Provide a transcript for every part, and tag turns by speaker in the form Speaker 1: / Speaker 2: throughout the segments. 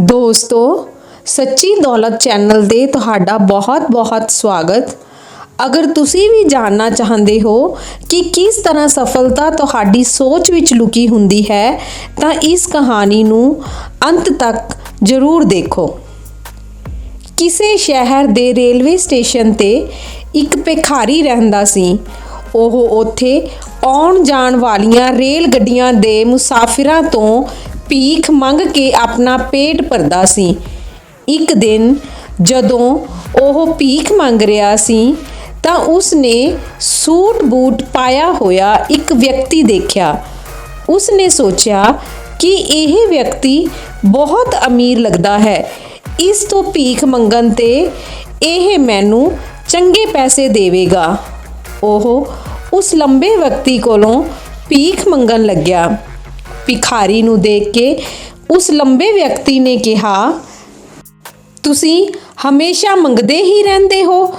Speaker 1: ਦੋਸਤੋ, ਸੱਚੀ ਦੌਲਤ ਚੈਨਲ ਤੇ ਤੁਹਾਡਾ ਬਹੁਤ-ਬਹੁਤ ਸਵਾਗਤ। ਅਗਰ ਤੁਸੀਂ ਵੀ ਜਾਣਨਾ ਚਾਹੁੰਦੇ ਹੋ ਕਿ ਕਿਸ ਤਰ੍ਹਾਂ ਸਫਲਤਾ ਤੁਹਾਡੀ ਸੋਚ ਵਿੱਚ ਲੁਕੀ ਹੁੰਦੀ ਹੈ, ਤਾਂ ਇਸ ਕਹਾਣੀ ਨੂੰ ਅੰਤ ਤੱਕ ਜ਼ਰੂਰ ਦੇਖੋ। ਕਿਸੇ ਸ਼ਹਿਰ ਦੇ ਰੇਲਵੇ ਸਟੇਸ਼ਨ ਤੇ ਇੱਕ ਭਿਖਾਰੀ ਰਹਿੰਦਾ ਸੀ। ਉਹ ਉੱਥੇ ਆਉਣ ਜਾਣ ਵਾਲੀਆਂ ਰੇਲ ਗੱਡੀਆਂ ਦੇ ਮੁਸਾਫਿਰਾਂ ਤੋਂ ਭੀਖ ਮੰਗ ਕੇ ਆਪਣਾ ਪੇਟ ਭਰਦਾ ਸੀ। ਇੱਕ ਦਿਨ ਜਦੋਂ ਉਹ ਭੀਖ ਮੰਗ ਰਿਹਾ ਸੀ, ਤਾਂ ਉਸ ਨੇ ਸੂਟ ਬੂਟ ਪਾਇਆ ਹੋਇਆ ਇੱਕ ਵਿਅਕਤੀ ਦੇਖਿਆ। ਉਸ ਨੇ ਸੋਚਿਆ ਕਿ ਇਹ ਵਿਅਕਤੀ ਬਹੁਤ ਅਮੀਰ ਲੱਗਦਾ ਹੈ। ਇਸ ਤੋਂ ਭੀਖ ਮੰਗਣ ਤੇ ਇਹ ਮੈਨੂੰ ਚੰਗੇ ਪੈਸੇ ਦੇਵੇਗਾ। ਉਹ ਉਸ ਲੰਬੇ ਵਿਅਕਤੀ ਕੋਲੋਂ ਭੀਖ ਮੰਗਣ ਲੱਗਿਆ। ਭਿਖਾਰੀ ਨੂੰ ਦੇਖ ਕੇ ਉਸ ਲੰਬੇ ਵਿਅਕਤੀ ਨੇ ਕਿਹਾ, ਤੁਸੀਂ ਹਮੇਸ਼ਾ ਮੰਗਦੇ ਹੀ ਰਹਿੰਦੇ ਹੋ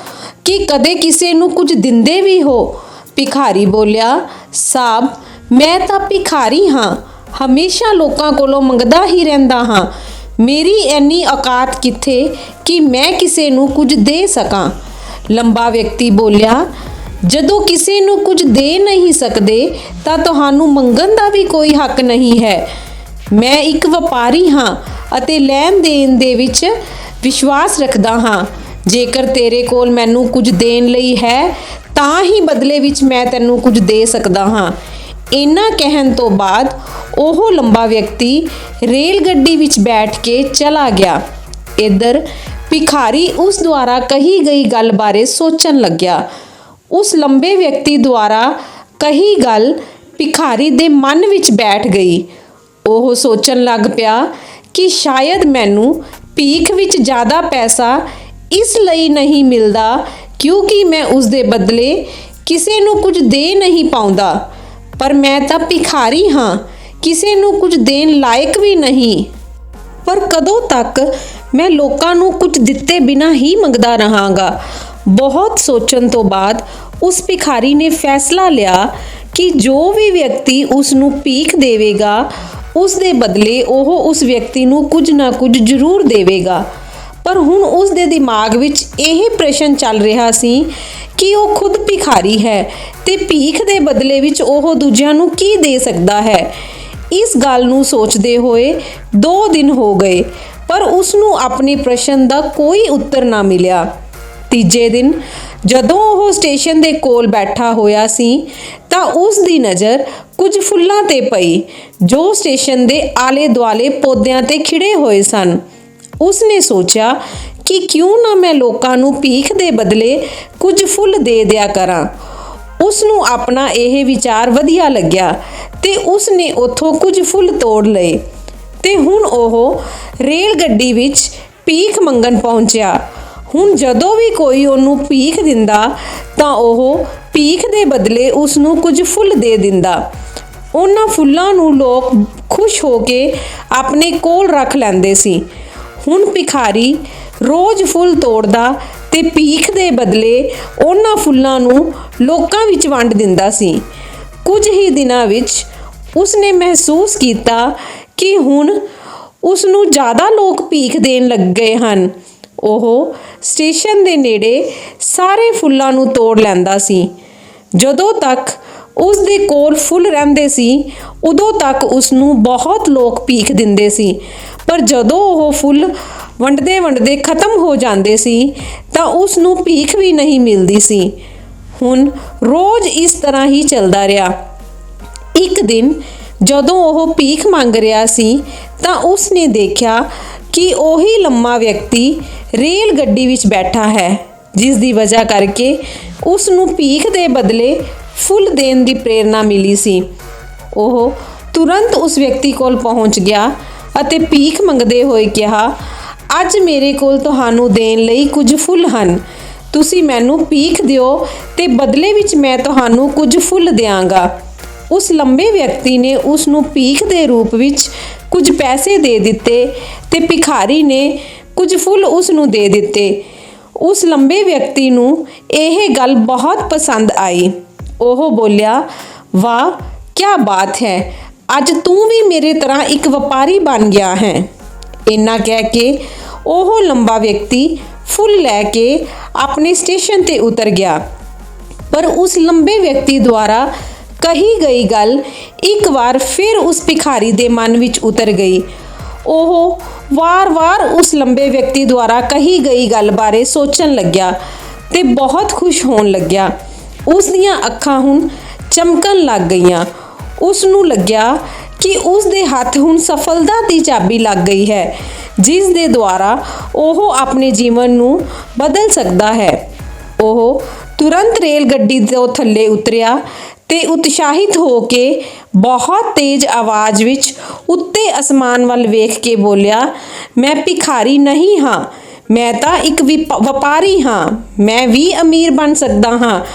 Speaker 1: ਕਿ ਕਦੇ ਕਿਸੇ ਨੂੰ ਕੁਝ ਦਿੰਦੇ ਵੀ ਹੋ? ਭਿਖਾਰੀ ਬੋਲਿਆ, ਸਾਬ, ਮੈਂ ਤਾਂ ਭਿਖਾਰੀ ਹਾਂ। ਹਮੇਸ਼ਾ ਲੋਕਾਂ ਕੋਲੋਂ ਮੰਗਦਾ ਹੀ ਰਹਿੰਦਾ ਹਾਂ। ਮੇਰੀ ਇੰਨੀ ਔਕਾਤ ਕਿੱਥੇ ਕਿ ਮੈਂ ਕਿਸੇ ਨੂੰ ਕੁਝ ਦੇ ਸਕਾਂ? ਲੰਬਾ ਵਿਅਕਤੀ ਬੋਲਿਆ ਜਦੋਂ ਕਿਸੇ ਨੂੰ ਕੁਝ ਦੇ ਨਹੀਂ ਸਕਦੇ, ਤਾਂ ਤੁਹਾਨੂੰ ਮੰਗਣ ਦਾ ਵੀ ਕੋਈ ਹੱਕ ਨਹੀਂ ਹੈ। ਮੈਂ ਇੱਕ ਵਪਾਰੀ ਹਾਂ ਅਤੇ ਲੈਣ ਦੇਣ ਦੇ ਵਿੱਚ ਵਿਸ਼ਵਾਸ ਰੱਖਦਾ ਹਾਂ। ਜੇਕਰ ਤੇਰੇ ਕੋਲ ਮੈਨੂੰ ਕੁਝ ਦੇਣ ਲਈ ਹੈ, ਤਾਂ ਹੀ ਬਦਲੇ ਵਿੱਚ ਮੈਂ ਤੈਨੂੰ ਕੁਝ ਦੇ ਸਕਦਾ ਹਾਂ। ਇੰਨਾ ਕਹਿਣ ਤੋਂ ਬਾਅਦ ਉਹ ਲੰਬਾ ਵਿਅਕਤੀ ਰੇਲ ਗੱਡੀ ਵਿੱਚ ਬੈਠ ਕੇ ਚਲਾ ਗਿਆ। ਇੱਧਰ ਭਿਖਾਰੀ ਉਸ ਦੁਆਰਾ ਕਹੀ ਗਈ ਗੱਲ ਬਾਰੇ ਸੋਚਣ ਲੱਗਿਆ। ਉਸ ਲੰਬੇ ਵਿਅਕਤੀ ਦੁਆਰਾ ਕਹੀ ਗੱਲ ਭਿਖਾਰੀ ਦੇ ਮਨ ਵਿੱਚ ਬੈਠ ਗਈ। ਉਹ ਸੋਚਣ ਲੱਗ ਪਿਆ ਕਿ ਸ਼ਾਇਦ ਮੈਨੂੰ ਭੀਖ ਵਿੱਚ ਜ਼ਿਆਦਾ ਪੈਸਾ ਇਸ ਲਈ ਨਹੀਂ ਮਿਲਦਾ, ਕਿਉਂਕਿ ਮੈਂ ਉਸ ਦੇ ਬਦਲੇ ਕਿਸੇ ਨੂੰ ਕੁਝ ਦੇ ਨਹੀਂ ਪਾਉਂਦਾ। ਪਰ ਮੈਂ ਤਾਂ ਭਿਖਾਰੀ ਹਾਂ, ਕਿਸੇ ਨੂੰ ਕੁਝ ਦੇਣ ਲਾਇਕ ਵੀ ਨਹੀਂ। ਪਰ ਕਦੋਂ ਤੱਕ ਮੈਂ ਲੋਕਾਂ ਨੂੰ ਕੁਝ ਦਿੱਤੇ ਬਿਨਾਂ ਹੀ ਮੰਗਦਾ ਰਹਾਂਗਾ। ਬਹੁਤ ਸੋਚਣ ਤੋਂ ਬਾਅਦ ਉਸ ਭਿਖਾਰੀ ਨੇ ਫੈਸਲਾ ਲਿਆ ਕਿ ਜੋ ਵੀ ਵਿਅਕਤੀ ਉਸ ਨੂੰ ਭੀਖ ਦੇਵੇਗਾ, ਉਸ ਦੇ ਬਦਲੇ ਉਹ ਉਸ ਵਿਅਕਤੀ ਨੂੰ ਕੁਝ ਨਾ ਕੁਝ ਜ਼ਰੂਰ ਦੇਵੇਗਾ। ਪਰ ਹੁਣ ਉਸ ਦੇ ਦਿਮਾਗ ਵਿੱਚ ਇਹ ਪ੍ਰਸ਼ਨ ਚੱਲ ਰਿਹਾ ਸੀ ਕਿ ਉਹ ਖੁਦ ਭਿਖਾਰੀ ਹੈ ਤੇ ਭੀਖ ਦੇ ਬਦਲੇ ਵਿੱਚ ਉਹ ਦੂਜਿਆਂ ਨੂੰ ਕੀ ਦੇ ਸਕਦਾ ਹੈ। ਇਸ ਗੱਲ ਨੂੰ ਸੋਚਦੇ ਹੋਏ 2 ਦਿਨ ਹੋ ਗਏ, ਪਰ ਉਸ ਨੂੰ ਆਪਣੀ ਪ੍ਰਸ਼ਨ ਦਾ ਕੋਈ ਉੱਤਰ ਨਾ ਮਿਲਿਆ। ਤੀਜੇ ਦਿਨ ਜਦੋਂ ਉਹ ਸਟੇਸ਼ਨ ਦੇ ਕੋਲ ਬੈਠਾ ਹੋਇਆ ਸੀ, ਤਾਂ ਉਸ ਦੀ ਨਜ਼ਰ ਕੁਝ ਫੁੱਲਾਂ ਤੇ ਪਈ, ਜੋ ਸਟੇਸ਼ਨ ਦੇ ਆਲੇ-ਦੁਆਲੇ ਪੌਦਿਆਂ ਤੇ ਖਿੜੇ ਹੋਏ ਸਨ। ਉਸ ਨੇ ਸੋਚਿਆ ਕਿ ਕਿਉਂ ਨਾ ਮੈਂ ਲੋਕਾਂ ਨੂੰ ਭੀਖ ਦੇ ਬਦਲੇ ਕੁਝ ਫੁੱਲ ਦੇ ਦਿਆ ਕਰਾਂ। ਉਸ ਨੂੰ ਆਪਣਾ ਇਹ ਵਿਚਾਰ ਵਧੀਆ ਲੱਗਿਆ ਤੇ ਉਸ ਨੇ ਉੱਥੋਂ ਕੁਝ ਫੁੱਲ ਤੋੜ ਲਏ ਤੇ ਹੁਣ ਉਹ ਰੇਲ ਗੱਡੀ ਵਿੱਚ ਭੀਖ ਮੰਗਣ ਪਹੁੰਚਿਆ। ਹੁਣ ਜਦੋਂ ਵੀ ਕੋਈ ਉਹਨੂੰ ਭੀਖ ਦਿੰਦਾ, ਤਾਂ ਉਹ ਭੀਖ ਦੇ ਬਦਲੇ ਉਸ ਨੂੰ ਕੁਝ ਫੁੱਲ ਦੇ ਦਿੰਦਾ। ਉਹਨਾਂ ਫੁੱਲਾਂ ਨੂੰ ਲੋਕ ਖੁਸ਼ ਹੋ ਕੇ ਆਪਣੇ ਕੋਲ ਰੱਖ ਲੈਂਦੇ ਸੀ। ਹੁਣ ਭਿਖਾਰੀ ਰੋਜ਼ ਫੁੱਲ ਤੋੜਦਾ ਤੇ ਭੀਖ ਦੇ ਬਦਲੇ ਉਹਨਾਂ ਫੁੱਲਾਂ ਨੂੰ ਲੋਕਾਂ ਵਿੱਚ ਵੰਡ ਦਿੰਦਾ ਸੀ। ਕੁਝ ਹੀ ਦਿਨਾਂ ਵਿੱਚ ਉਸਨੇ ਮਹਿਸੂਸ ਕੀਤਾ ਕਿ ਹੁਣ ਉਸ ਨੂੰ ਜ਼ਿਆਦਾ ਲੋਕ ਭੀਖ ਦੇਣ ਲੱਗ ਗਏ ਹਨ। ਉਹ ਸਟੇਸ਼ਨ ਦੇ ਨੇੜੇ ਸਾਰੇ ਫੁੱਲਾਂ ਨੂੰ ਤੋੜ ਲੈਂਦਾ ਸੀ। ਜਦੋਂ ਤੱਕ ਉਸ ਦੇ ਕੋਲ ਫੁੱਲ ਰਹਿੰਦੇ ਸੀ, ਉਦੋਂ ਤੱਕ ਉਸ ਨੂੰ ਬਹੁਤ ਲੋਕ ਭੀਖ ਦਿੰਦੇ ਸੀ। ਪਰ ਜਦੋਂ ਉਹ ਫੁੱਲ ਵੰਡਦੇ ਵੰਡਦੇ ਖਤਮ ਹੋ ਜਾਂਦੇ ਸੀ, ਤਾਂ ਉਸ ਨੂੰ ਭੀਖ ਵੀ ਨਹੀਂ ਮਿਲਦੀ ਸੀ। ਹੁਣ ਰੋਜ਼ ਇਸ ਤਰ੍ਹਾਂ ਹੀ ਚੱਲਦਾ ਰਿਹਾ। ਇੱਕ ਦਿਨ ਜਦੋਂ ਉਹ ਭੀਖ ਮੰਗ ਰਿਹਾ ਸੀ, ਤਾਂ ਉਸ ਨੇ ਦੇਖਿਆ ਕਿ ਉਹੀ ਲੰਮਾ ਵਿਅਕਤੀ ਰੇਲ ਗੱਡੀ ਵਿੱਚ ਬੈਠਾ ਹੈ, ਜਿਸ ਦੀ ਵਜ੍ਹਾ ਕਰਕੇ ਉਸ ਨੂੰ ਭੀਖ ਦੇ ਬਦਲੇ ਫੁੱਲ ਦੇਣ ਦੀ ਪ੍ਰੇਰਣਾ ਮਿਲੀ ਸੀ। ਉਹ ਤੁਰੰਤ ਉਸ ਵਿਅਕਤੀ ਕੋਲ ਪਹੁੰਚ ਗਿਆ ਅਤੇ ਭੀਖ ਮੰਗਦੇ ਹੋਏ ਕਿਹਾ, ਅੱਜ ਮੇਰੇ ਕੋਲ ਤੁਹਾਨੂੰ ਦੇਣ ਲਈ ਕੁਝ ਫੁੱਲ ਹਨ। ਤੁਸੀਂ ਮੈਨੂੰ ਭੀਖ ਦਿਓ ਤੇ ਬਦਲੇ ਵਿੱਚ ਮੈਂ ਤੁਹਾਨੂੰ ਕੁਝ ਫੁੱਲ ਦਿਆਂਗਾ। ਉਸ ਲੰਬੇ ਵਿਅਕਤੀ ਨੇ ਉਸ ਨੂੰ ਭੀਖ ਦੇ ਰੂਪ ਵਿੱਚ ਕੁਝ ਪੈਸੇ ਦੇ ਦਿੱਤੇ ਤੇ ਭਿਖਾਰੀ ਨੇ ਕੁਝ ਫੁੱਲ ਉਸ ਨੂੰ ਦੇ ਦਿੱਤੇ। ਉਸ ਲੰਬੇ ਵਿਅਕਤੀ ਨੂੰ ਇਹ ਗੱਲ ਬਹੁਤ ਪਸੰਦ ਆਈ। ਉਹ ਬੋਲਿਆ, ਵਾਹ ਕੀ ਬਾਤ ਹੈ। ਅੱਜ ਤੂੰ ਵੀ ਮੇਰੇ ਤਰ੍ਹਾਂ ਇੱਕ ਵਪਾਰੀ ਬਣ ਗਿਆ ਹੈ। ਇੰਨਾ ਕਹਿ ਕੇ ਉਹ ਲੰਬਾ ਵਿਅਕਤੀ ਫੁੱਲ ਲੈ ਕੇ ਆਪਣੇ ਸਟੇਸ਼ਨ ਤੇ ਉਤਰ ਗਿਆ। ਪਰ ਉਸ ਲੰਬੇ ਵਿਅਕਤੀ ਦੁਆਰਾ ਕਹੀ ਗਈ ਗੱਲ ਇੱਕ ਵਾਰ ਫਿਰ ਉਸ ਭਿਖਾਰੀ ਦੇ ਮਨ ਵਿੱਚ ਉਤਰ ਗਈ। ਉਹ ਵਾਰ-ਵਾਰ ਉਸ ਲੰਬੇ ਵਿਅਕਤੀ ਦੁਆਰਾ ਕਹੀ ਗਈ ਗੱਲ ਬਾਰੇ ਸੋਚਣ ਲੱਗਿਆ ਤੇ ਬਹੁਤ ਖੁਸ਼ ਹੋਣ ਲੱਗਿਆ। ਉਸ ਦੀਆਂ ਅੱਖਾਂ ਹੁਣ ਚਮਕਣ ਲੱਗ ਗਈਆਂ। ਉਸ ਨੂੰ ਲੱਗਿਆ ਕਿ ਉਸ ਦੇ ਹੱਥ ਹੁਣ ਸਫਲਤਾ ਦੀ ਚਾਬੀ ਲੱਗ ਗਈ ਹੈ, ਜਿਸ ਦੇ ਦੁਆਰਾ ਉਹ ਆਪਣੇ ਜੀਵਨ ਨੂੰ ਬਦਲ ਸਕਦਾ ਹੈ। ਉਹ ਤੁਰੰਤ ਰੇਲ ਗੱਡੀ ਤੋਂ ਥੱਲੇ ਉਤਰਿਆ ਤੇ ਉਤਸ਼ਾਹਿਤ ਹੋ ਕੇ ਬਹੁਤ ਤੇਜ਼ ਆਵਾਜ਼ ਵਿੱਚ ਉੱਤੇ ਅਸਮਾਨ ਵੱਲ ਵੇਖ ਕੇ ਬੋਲਿਆ, ਮੈਂ ਭਿਖਾਰੀ ਨਹੀਂ ਹਾਂ, ਮੈਂ ਤਾਂ ਇੱਕ ਵਿਪ- ਵਪਾਰੀ ਹਾਂ, ਮੈਂ ਵੀ ਅਮੀਰ ਬਣ ਸਕਦਾ ਹਾਂ।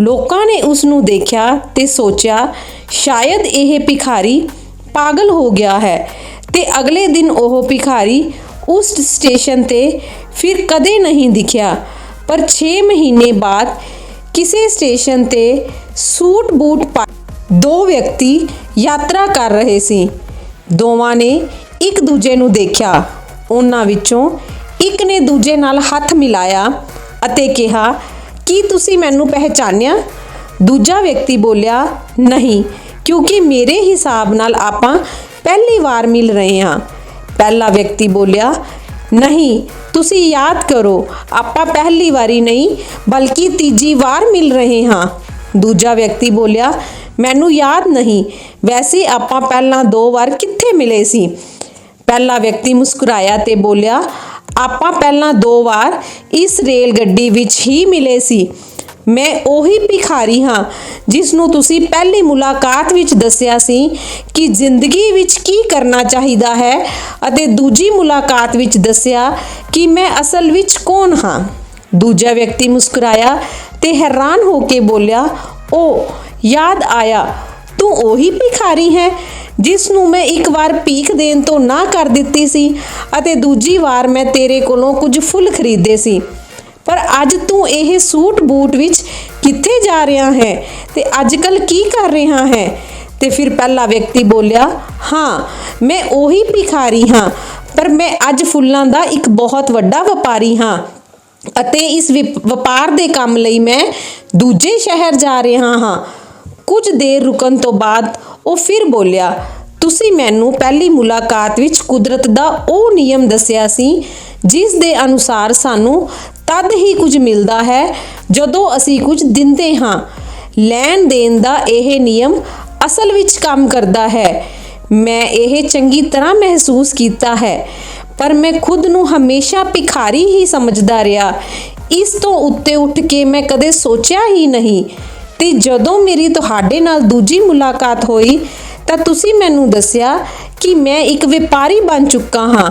Speaker 1: ਲੋਕਾਂ ਨੇ ਉਸ ਨੂੰ ਦੇਖਿਆ ਤੇ ਸੋਚਿਆ, ਸ਼ਾਇਦ ਇਹ ਭਿਖਾਰੀ ਪਾਗਲ ਹੋ ਗਿਆ ਹੈ। ਤੇ ਅਗਲੇ ਦਿਨ ਉਹ ਭਿਖਾਰੀ ਉਸ ਸਟੇਸ਼ਨ ਤੇ ਫਿਰ ਕਦੇ ਨਹੀਂ ਦਿਖਿਆ। ਪਰ 6 ਮਹੀਨੇ ਬਾਅਦ ਕਿਸੇ ਸਟੇਸ਼ਨ ਤੇ ਸੂਟ ਬੂਟ ਪਾ ਦੋ ਵਿਅਕਤੀ ਯਾਤਰਾ ਕਰ ਰਹੇ ਸੀ। ਦੋਵਾਂ ਨੇ ਇੱਕ ਦੂਜੇ ਨੂੰ ਦੇਖਿਆ। ਉਹਨਾਂ ਵਿੱਚੋਂ ਇੱਕ ਨੇ ਦੂਜੇ ਨਾਲ ਹੱਥ ਮਿਲਾਇਆ ਅਤੇ ਕਿਹਾ, ਕੀ ਤੁਸੀਂ ਮੈਨੂੰ ਪਹਿਚਾਨਿਆ? ਦੂਜਾ ਵਿਅਕਤੀ ਬੋਲਿਆ, ਨਹੀਂ, ਕਿਉਂਕਿ ਮੇਰੇ ਹਿਸਾਬ ਨਾਲ ਆਪਾਂ ਪਹਿਲੀ ਵਾਰ ਮਿਲ ਰਹੇ ਹਾਂ। ਪਹਿਲਾ ਵਿਅਕਤੀ ਬੋਲਿਆ ਨਹੀਂ, ਤੁਸੀਂ ਯਾਦ ਕਰੋ, ਆਪਾਂ ਪਹਿਲੀ ਵਾਰੀ ਨਹੀਂ, ਬਲਕਿ ਤੀਜੀ ਵਾਰ ਮਿਲ ਰਹੇ ਹਾਂ। ਦੂਜਾ ਵਿਅਕਤੀ ਬੋਲਿਆ, ਮੈਨੂੰ ਯਾਦ ਨਹੀਂ, ਵੈਸੇ ਆਪਾਂ ਪਹਿਲਾਂ ਦੋ ਵਾਰ ਕਿੱਥੇ ਮਿਲੇ ਸੀ? ਪਹਿਲਾ ਵਿਅਕਤੀ ਮੁਸਕਰਾਇਆ ਤੇ ਬੋਲਿਆ, ਆਪਾਂ ਪਹਿਲਾਂ ਦੋ ਵਾਰ ਇਸ ਰੇਲ ਗੱਡੀ ਵਿੱਚ ਹੀ ਮਿਲੇ ਸੀ। ਮੈਂ ਉਹੀ ਭਿਖਾਰੀ ਹਾਂ ਜਿਸ ਨੂੰ ਤੁਸੀਂ ਪਹਿਲੀ ਮੁਲਾਕਾਤ ਵਿੱਚ ਦੱਸਿਆ ਸੀ ਕਿ ਜ਼ਿੰਦਗੀ ਵਿੱਚ ਕੀ ਕਰਨਾ ਚਾਹੀਦਾ ਹੈ ਅਤੇ ਦੂਜੀ ਮੁਲਾਕਾਤ ਵਿੱਚ ਦੱਸਿਆ ਕਿ ਮੈਂ ਅਸਲ ਵਿੱਚ ਕੌਣ ਹਾਂ। ਦੂਜਾ ਵਿਅਕਤੀ ਮੁਸਕਰਾਇਆ ਤੇ ਹੈਰਾਨ ਹੋ ਕੇ ਬੋਲਿਆ ਉਹ ਯਾਦ ਆਇਆ, ਤੂੰ ਉਹੀ ਭਿਖਾਰੀ ਹੈ ਜਿਸ ਨੂੰ ਮੈਂ ਇੱਕ ਵਾਰ ਭੀਖ ਦੇਣ ਤੋਂ ਨਾ ਕਰ ਦਿੱਤੀ ਸੀ ਅਤੇ ਦੂਜੀ ਵਾਰ ਮੈਂ ਤੇਰੇ ਕੋਲੋਂ ਕੁਝ ਫੁੱਲ ਖਰੀਦੇ ਸੀ। ਪਰ ਅੱਜ ਤੂੰ ਇਹ ਸੂਟ ਬੂਟ ਵਿੱਚ ਕਿੱਥੇ ਜਾ ਰਿਹਾ ਹੈ? ਤੇ ਅੱਜ ਕੱਲ ਕੀ ਕਰ ਰਿਹਾ ਹੈ? ਤੇ ਫਿਰ ਪਹਿਲਾ ਵਿਅਕਤੀ ਬੋਲਿਆ, ਹਾਂ, ਮੈਂ ਉਹੀ ਭਿਖਾਰੀ ਹਾਂ, ਪਰ ਮੈਂ ਅੱਜ ਫੁੱਲਾਂ ਦਾ ਇੱਕ ਬਹੁਤ ਵੱਡਾ ਵਪਾਰੀ ਹਾਂ ਅਤੇ ਇਸ ਵਿਪ- ਵਪਾਰ ਦੇ ਕੰਮ ਲਈ ਮੈਂ ਦੂਜੇ ਸ਼ਹਿਰ ਜਾ ਰਿਹਾ ਹਾਂ। ਕੁਝ ਦੇਰ ਰੁਕਣ ਤੋਂ ਬਾਅਦ ਉਹ ਫਿਰ ਬੋਲਿਆ, ਤੁਸੀਂ ਮੈਨੂੰ ਪਹਿਲੀ ਮੁਲਾਕਾਤ ਵਿੱਚ ਕੁਦਰਤ ਦਾ ਉਹ ਨਿਯਮ ਦੱਸਿਆ ਸੀ ਜਿਸ ਦੇ ਅਨੁਸਾਰ ਸਾਨੂੰ ਤਦ ਹੀ ਕੁਝ ਮਿਲਦਾ ਹੈ ਜਦੋਂ ਅਸੀਂ ਕੁਝ ਦਿੰਦੇ ਹਾਂ। ਲੈਣ ਦੇਣ ਦਾ ਇਹ ਨਿਯਮ ਅਸਲ ਵਿੱਚ ਕੰਮ ਕਰਦਾ ਹੈ। ਮੈਂ ਇਹ ਚੰਗੀ ਤਰ੍ਹਾਂ ਮਹਿਸੂਸ ਕੀਤਾ ਹੈ, ਪਰ ਮੈਂ ਖੁਦ ਨੂੰ ਹਮੇਸ਼ਾ ਭਿਖਾਰੀ ਹੀ ਸਮਝਦਾ ਰਿਹਾ। ਇਸ ਤੋਂ ਉੱਤੇ ਉੱਠ ਕੇ ਮੈਂ ਕਦੇ ਸੋਚਿਆ ਹੀ ਨਹੀਂ ਤੇ ਜਦੋਂ ਮੇਰੀ ਤੁਹਾਡੇ ਨਾਲ ਦੂਜੀ ਮੁਲਾਕਾਤ ਹੋਈ ਤਾਂ ਤੁਸੀਂ ਮੈਨੂੰ ਦੱਸਿਆ ਕਿ ਮੈਂ ਇੱਕ ਵਪਾਰੀ ਬਣ ਚੁੱਕਾ ਹਾਂ।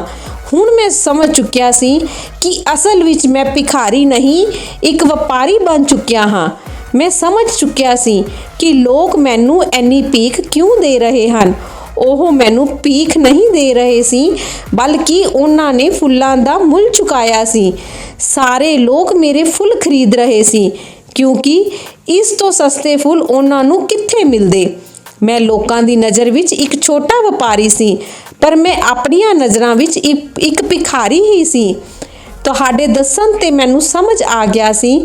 Speaker 1: ਹੁਣ ਮੈਂ ਸਮਝ ਚੁੱਕਿਆ ਸੀ ਕਿ ਅਸਲ ਵਿੱਚ ਮੈਂ ਭਿਖਾਰੀ ਨਹੀਂ, ਇੱਕ ਵਪਾਰੀ ਬਣ ਚੁੱਕਿਆ ਹਾਂ। ਮੈਂ ਸਮਝ ਚੁੱਕਿਆ ਸੀ ਕਿ ਲੋਕ ਮੈਨੂੰ ਐਨੀ ਭੀਖ ਕਿਉਂ ਦੇ ਰਹੇ ਹਨ। ਉਹ ਮੈਨੂੰ ਭੀਖ ਨਹੀਂ ਦੇ ਰਹੇ ਸੀ, ਬਲਕਿ ਉਹਨਾਂ ਨੇ ਫੁੱਲਾਂ ਦਾ ਮੁੱਲ ਚੁਕਾਇਆ ਸੀ। ਸਾਰੇ ਲੋਕ ਮੇਰੇ ਫੁੱਲ ਖਰੀਦ ਰਹੇ ਸੀ, ਕਿਉਂਕਿ ਇਸ ਤੋਂ ਸਸਤੇ ਫੁੱਲ ਉਹਨਾਂ ਨੂੰ ਕਿੱਥੇ ਮਿਲਦੇ? ਮੈਂ ਲੋਕਾਂ ਦੀ ਨਜ਼ਰ ਵਿੱਚ ਇੱਕ ਛੋਟਾ ਵਪਾਰੀ ਸੀ ਪਰ ਮੈਂ ਆਪਣੀਆਂ ਨਜ਼ਰਾਂ ਵਿੱਚ ਇੱਕ ਭਿਖਾਰੀ ਹੀ ਸੀ। ਤੁਹਾਡੇ ਦੱਸਣ ਤੇ ਮੈਨੂੰ ਸਮਝ ਆ ਗਿਆ ਸੀ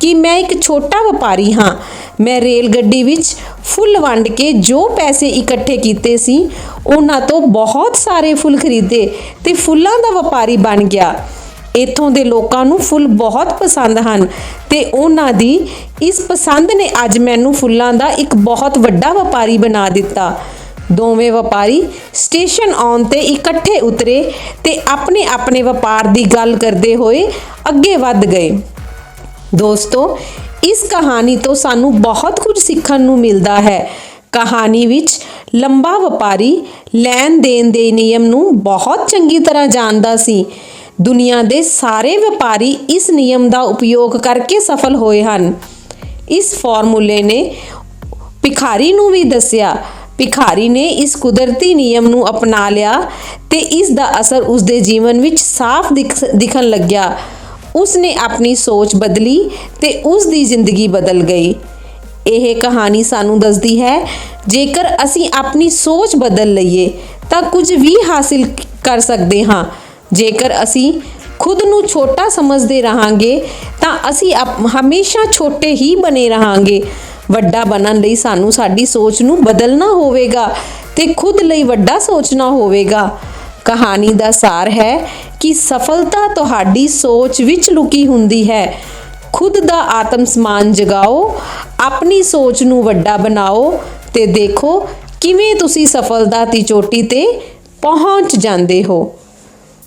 Speaker 1: ਕਿ ਮੈਂ ਇੱਕ ਛੋਟਾ ਵਪਾਰੀ ਹਾਂ। ਮੈਂ ਰੇਲ ਗੱਡੀ ਵਿੱਚ ਫੁੱਲ ਵੰਡ ਕੇ ਜੋ ਪੈਸੇ ਇਕੱਠੇ ਕੀਤੇ ਸੀ, ਉਹਨਾਂ ਤੋਂ ਬਹੁਤ ਸਾਰੇ ਫੁੱਲ ਖਰੀਦੇ ਤੇ ਫੁੱਲਾਂ ਦਾ ਵਪਾਰੀ ਬਣ ਗਿਆ। ਇੱਥੋਂ ਦੇ ਲੋਕਾਂ ਨੂੰ ਫੁੱਲ ਬਹੁਤ ਪਸੰਦ ਹਨ ਤੇ ਉਹਨਾਂ ਦੀ ਇਸ ਪਸੰਦ ਨੇ ਅੱਜ ਮੈਨੂੰ ਫੁੱਲਾਂ ਦਾ ਇੱਕ ਬਹੁਤ ਵੱਡਾ ਵਪਾਰੀ ਬਣਾ ਦਿੱਤਾ। ਦੋਵੇਂ ਵਪਾਰੀ ਸਟੇਸ਼ਨ ਆਉਣ ਤੇ ਇਕੱਠੇ ਉਤਰੇ ਤੇ ਆਪਣੇ ਆਪਣੇ ਵਪਾਰ ਦੀ ਗੱਲ ਕਰਦੇ ਹੋਏ ਅੱਗੇ ਵੱਧ ਗਏ। ਦੋਸਤੋ, ਇਸ ਕਹਾਣੀ ਤੋਂ ਸਾਨੂੰ ਬਹੁਤ ਕੁਝ ਸਿੱਖਣ ਨੂੰ ਮਿਲਦਾ ਹੈ। ਕਹਾਣੀ ਵਿੱਚ ਲੰਬਾ ਵਪਾਰੀ ਲੈਣ ਦੇਣ ਦੇ ਨਿਯਮ ਨੂੰ ਬਹੁਤ ਚੰਗੀ ਤਰ੍ਹਾਂ ਜਾਣਦਾ ਸੀ। ਦੁਨੀਆ ਦੇ ਸਾਰੇ ਵਪਾਰੀ ਇਸ ਨਿਯਮ ਦਾ ਉਪਯੋਗ ਕਰਕੇ ਸਫਲ ਹੋਏ ਹਨ। ਇਸ ਫਾਰਮੂਲੇ ਨੇ ਭਿਖਾਰੀ ਨੂੰ ਵੀ ਦੱਸਿਆ ਭਿਖਾਰੀ ਨੇ ਇਸ ਕੁਦਰਤੀ ਨਿਯਮ ਨੂੰ ਅਪਣਾ ਲਿਆ ਤੇ ਇਸ ਦਾ ਅਸਰ ਉਸ ਦੇ ਜੀਵਨ ਵਿੱਚ ਸਾਫ਼ ਦਿਖ- ਦਿਖਣ ਲੱਗਿਆ। ਉਸ ਨੇ ਆਪਣੀ ਸੋਚ ਬਦਲੀ ਤੇ ਉਸ ਦੀ ਜ਼ਿੰਦਗੀ ਬਦਲ ਗਈ। ਇਹ ਕਹਾਣੀ ਸਾਨੂੰ ਦੱਸਦੀ ਹੈ, ਜੇਕਰ ਅਸੀਂ ਆਪਣੀ ਸੋਚ ਬਦਲ ਲਈਏ, ਤਾਂ ਕੁਝ ਵੀ ਹਾਸਿਲ ਕਰ ਸਕਦੇ ਹਾਂ। ਜੇਕਰ ਅਸੀਂ ਖੁਦ ਨੂੰ ਛੋਟਾ ਸਮਝਦੇ ਰਹਾਂਗੇ, ਤਾਂ ਅਸੀਂ ਅਪ- ਹਮੇਸ਼ਾ ਛੋਟੇ ਹੀ ਬਣੇ ਰਹਾਂਗੇ। ਵੱਡਾ ਬਣਨ ਲਈ ਸਾਨੂੰ ਸਾਡੀ ਸੋਚ ਨੂੰ ਬਦਲਣਾ ਹੋਵੇਗਾ ਤੇ ਖੁਦ ਲਈ ਵੱਡਾ ਸੋਚਣਾ ਹੋਵੇਗਾ। ਕਹਾਣੀ ਦਾ ਸਾਰ ਹੈ ਕਿ ਸਫਲਤਾ ਤੁਹਾਡੀ ਸੋਚ ਵਿੱਚ ਲੁਕੀ ਹੁੰਦੀ ਹੈ। ਖੁਦ ਦਾ ਆਤਮ ਸਮਾਨ ਜਗਾਓ, ਆਪਣੀ ਸੋਚ ਨੂੰ ਵੱਡਾ ਬਣਾਓ ਤੇ ਦੇਖੋ ਕਿਵੇਂ ਤੁਸੀਂ ਸਫਲਤਾ ਦੀ ਚੋਟੀ ਤੇ ਪਹੁੰਚ ਜਾਂਦੇ ਹੋ।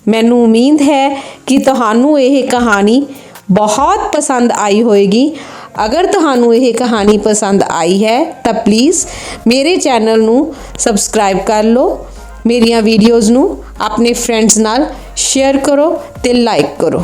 Speaker 1: ਮੈਨੂੰ ਉਮੀਦ ਹੈ ਕਿ ਤੁਹਾਨੂੰ ਇਹ ਕਹਾਣੀ ਬਹੁਤ ਪਸੰਦ ਆਈ ਹੋਵੇਗੀ। ਅਗਰ ਤੁਹਾਨੂੰ ਇਹ ਕਹਾਣੀ ਪਸੰਦ ਆਈ ਹੈ, ਤਾਂ ਪਲੀਜ਼ ਮੇਰੇ ਚੈਨਲ ਨੂੰ ਸਬਸਕ੍ਰਾਈਬ ਕਰ ਲਓ, ਮੇਰੀਆਂ ਵੀਡੀਓਜ਼ ਨੂੰ ਆਪਣੇ ਫਰੈਂਡਸ ਨਾਲ ਸ਼ੇਅਰ ਕਰੋ ਤੇ ਲਾਈਕ ਕਰੋ।